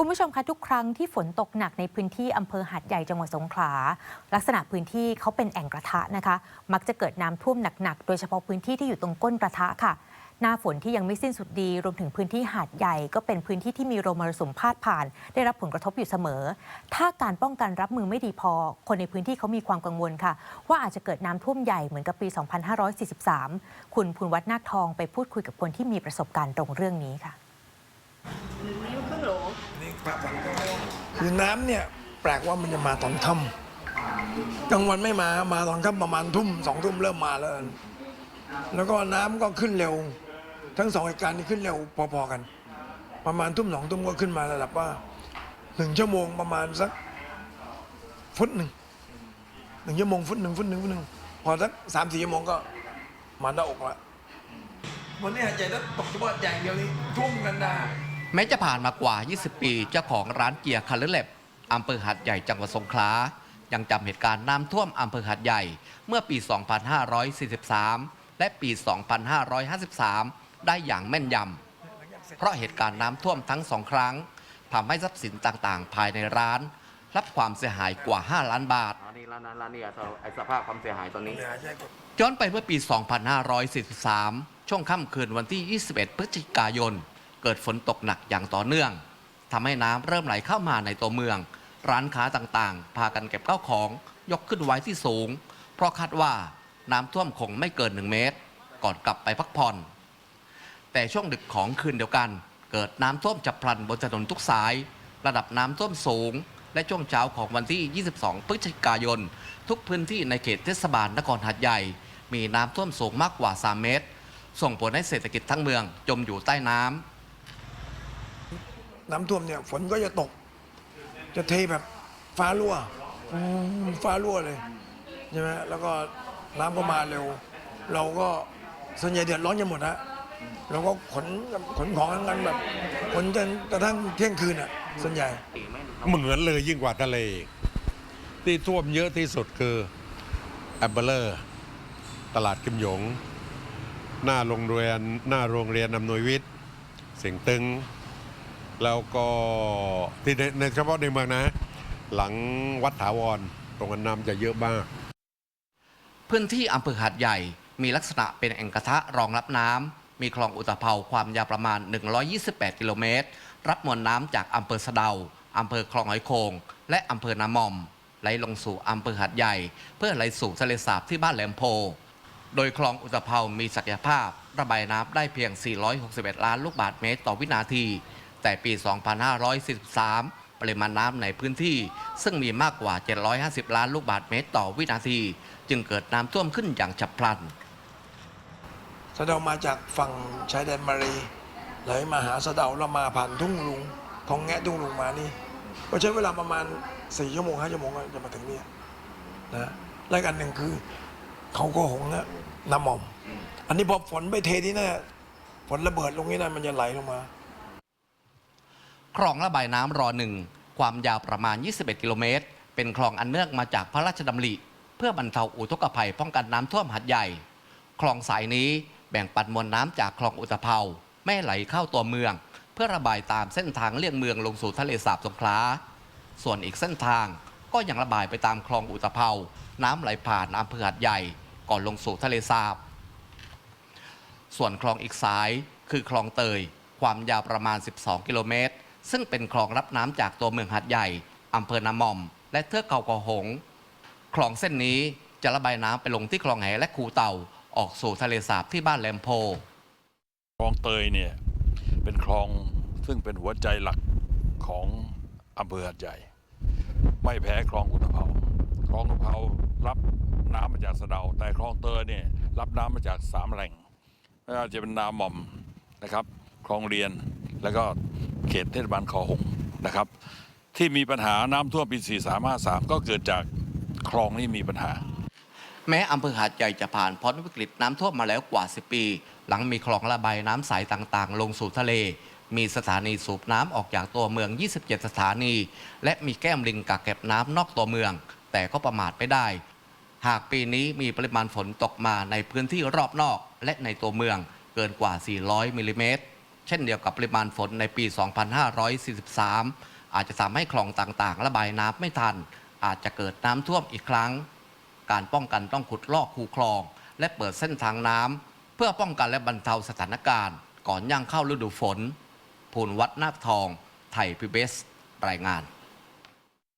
คุณผู้ชมคะทุกครั้งที่ฝนตกหนักในพื้นที่อำเภอหาดใหญ่จังหวัดสงขลา ลักษณะพื้นที่เขาเป็นแอ่งกระทะนะคะ มักจะเกิดน้ำท่วมหนักๆ โดยเฉพาะพื้นที่ที่อยู่ตรงก้นกระทะค่ะ หน้าฝนที่ยังไม่สิ้นสุดดี รวมถึงพื้นที่หาดใหญ่ ก็เป็นพื้นที่ที่มีลมมรสุมพาดผ่าน ได้รับผลกระทบอยู่เสมอ ถ้าการป้องกันรับมือไม่ดีพอ คนในพื้นที่เขามีความกังวลค่ะ ว่าอาจจะเกิดน้ำท่วมใหญ่เหมือนกับปี 2543 คุณภูนวัฒน์นาคทองไปพูดคุยกับคนที่มีประสบการณ์ตรงเรื่องนี้ค่ะ ครับคือน้ำเนี่ยแปลกว่ามันจะมาตอนค่ำกลางวันไม่มามาตอนค่ำประมาณทุ่มสองทุ่มเริ่มมาแล้วแล้วก็น้ำก็ขึ้นเร็ว ทั้งสองเหตุการณ์นี้ขึ้นเร็วพอๆกัน ประมาณทุ่มสองทุ่มก็ขึ้นมาระดับว่าหนึ่งชั่วโมงประมาณสักฟุตหนึ่งหนึ่งชั่วโมงฟุตหนึ่งฟุตหนึ่งฟุตหนึ่งพอสักสามสี่ชั่วโมงก็มาหน้าอกละวันนี้หาดใหญ่แล้วตกเฉพาะใหญ่เดียวนี้ท่วมกันได้ แม้จะผ่านมากว่า 20 ปี เจ้าของร้านเกียร์คาร์เลเล็บอำเภอหัดใหญ่จังหวัดสงขลา ยังจำเหตุการณ์น้ำท่วมอำเภอหัดใหญ่ เมื่อปี 2543 และปี 2553 ได้อย่างแม่นยำ เพราะเหตุการณ์น้ำท่วมทั้งสองครั้งทำให้ทรัพย์สินต่างๆ ภายในร้าน รับความเสียหายกว่า 5 ล้านบาทร้านนี้ร้านนั้นร้านนี้ไอ้สภาพความเสียหายตอนนี้ย้อนไปเมื่อปี 2543 ช่วงค่ำคืนวันที่ 21 พฤศจิกายน เกิดฝนตกหนักอย่างต่อเนื่องทำให้น้ำเริ่มไหลเข้ามาในตัวเมือง ร้านค้าต่างๆ พากันเก็บข้าวของยกขึ้นไว้ที่สูง เพราะคาดว่าน้ำท่วมคงไม่เกิน1เมตร ก่อนกลับไปพักผ่อน แต่ช่วงดึกของคืนเดียวกัน เกิดน้ำท่วมฉับพลันบนถนนทุกสาย ระดับน้ำท่วมสูง และช่วงเช้าของวันที่ 22 พฤศจิกายน ทุกพื้นที่ในเขตเทศบาลนครหัดใหญ่ มีน้ำท่วมสูงมากกว่า 3 เมตร ส่งผลให้เศรษฐกิจทั้งเมืองจมอยู่ใต้น้ำ น้ำท่วมเนี่ย ฝนก็จะตก จะเทแบบฟ้ารั่วฟ้ารั่วเลยใช่ไหมแล้วก็น้ำก็มาเร็ว เราก็ส่วนใหญ่เดือดร้อนกันหมดฮะเราก็ขนขนของกันแบบขนจนกระทั่งเที่ยงคืนอะ ส่วนใหญ่ เหมือนเลยยิ่งกว่าทะเลที่ท่วมเยอะที่สุดคือแอมเบลอร์ตลาดกิมหยง หน้าโรงเรียนหน้าโรงเรียนอำนวยวิทย์ เสียงตึง แล้วก็ที่ในในเฉพาะในเมืองนะ หลังวัดถาวรตรงนั้นน้ำจะเยอะมาก พื้นที่อำเภอหาดใหญ่มีลักษณะเป็นแอ่งกระทะรองรับน้ำมีคลองอุตภเปาความยาวประมาณ 128 กิโลเมตร รับมวลน้ำจากอำเภอสะเดาอำเภอคลองหอยโขงและอำเภอนามอม ไหลลงสู่อำเภอหาดใหญ่ เพื่อไหลสู่ทะเลสาบที่บ้านแหลมโพ โดยคลองอุตภเปามีศักยภาพ ระบายน้ำได้เพียง 461 ล้านลูกบาศก์เมตรต่อวินาที แต่ปี 2543 ปริมาณน้ำในพื้นที่ ซึ่งมีมากกว่า 750 ล้านลูกบาศก์เมตรต่อวินาที จึงเกิดน้ำท่วมขึ้นอย่างฉับพลันสะเดามาจากฝั่งชายแดนมารีไหลมาหาสะเดาแล้วมาผ่านทุ่งลุงของแงะทุ่งลุงมานี่ก็ใช้เวลาประมาณสี่ชั่วโมงห้าชั่วโมงก็จะมาถึงนี่นะและอีกอันหนึ่งคือเขาก็หงนะน้ำหม่อม อันนี้พอฝนไปเทที่นั่ฝนระเบิดลงนี่นั่นมันจะไหลลงมา คลองระบายน้ำรอหนึ่งความยาวประมาณ 21 กิโลเมตร เป็นคลองอันเนื่องมาจากพระราชดำริ เพื่อบรรเทาอุทกภัยป้องกันน้ำท่วมหัดใหญ่ คลองสายนี้แบ่งปันมวลน้ำจากคลองอุตภเปาไม่ไหลเข้าตัวเมือง เพื่อระบายตามเส้นทางเลี่ยงเมืองลงสู่ทะเลสาบสงขลา ส่วนอีกเส้นทางก็ยังระบายไปตามคลองอุตภเปาน้ำไหลผ่านอำเภอหัดใหญ่ ก่อนลงสู่ทะเลสาบ ส่วนคลองอีกสายคือคลองเตย ความยาวประมาณ 12 กิโลเมตร ซึ่งเป็นคลองรับน้ำจากตัวเมืองหัดใหญ่อำเภอนามอม และเทือกเขากอหง คลองเส้นนี้จะระบายน้ำไปลงที่คลองแหและคูเต่าออกสู่ทะเลสาบที่บ้านแหลมโพ คลองเตยเนี่ยเป็นคลองซึ่งเป็นหัวใจหลักของอำเภอหัดใหญ่ ไม่แพ้คลองอุตภเปาคลองอุตภเปารับน้ำมาจากสะเดา แต่คลองเตยเนี่ยรับน้ำมาจากสามแหล่งไม่ว่าจะเป็นนาหม่อมนะครับ คลองเรียนแล้วก็ เขตเทศบาลคอหงนะครับ ที่มีปัญหาน้ำท่วมปี 4353 ก็เกิดจากคลองนี้มีปัญหา แม้อำเภอหาดใหญ่จะผ่านพ้นวิกฤตน้ำท่วมมาแล้วกว่า 10 ปี หลังมีคลองระบายน้ำใสต่างๆ ลงสู่ทะเล มีสถานีสูบน้ำออกจากตัวเมือง 27 สถานี และมีแก้มลิงกักเก็บน้ำนอกตัวเมือง แต่ก็ประมาทไม่ได้ หากปีนี้มีปริมาณฝนตกมาในพื้นที่รอบนอกและในตัวเมืองเกินกว่า 400 มิลลิเมตร เช่นเดียวกับปริมาณฝนในปี 2543 อาจจะทำให้คลองต่างๆ ระบายน้ำไม่ทัน อาจจะเกิดน้ำท่วมอีกครั้ง การป้องกันต้องขุดลอกคูคลอง และเปิดเส้นทางน้ำเพื่อป้องกันและบรรเทาสถานการณ์ ก่อนย่างเข้าฤดูฝน ภูนวัดนาคทอง ไทยพีบีเอสรายงาน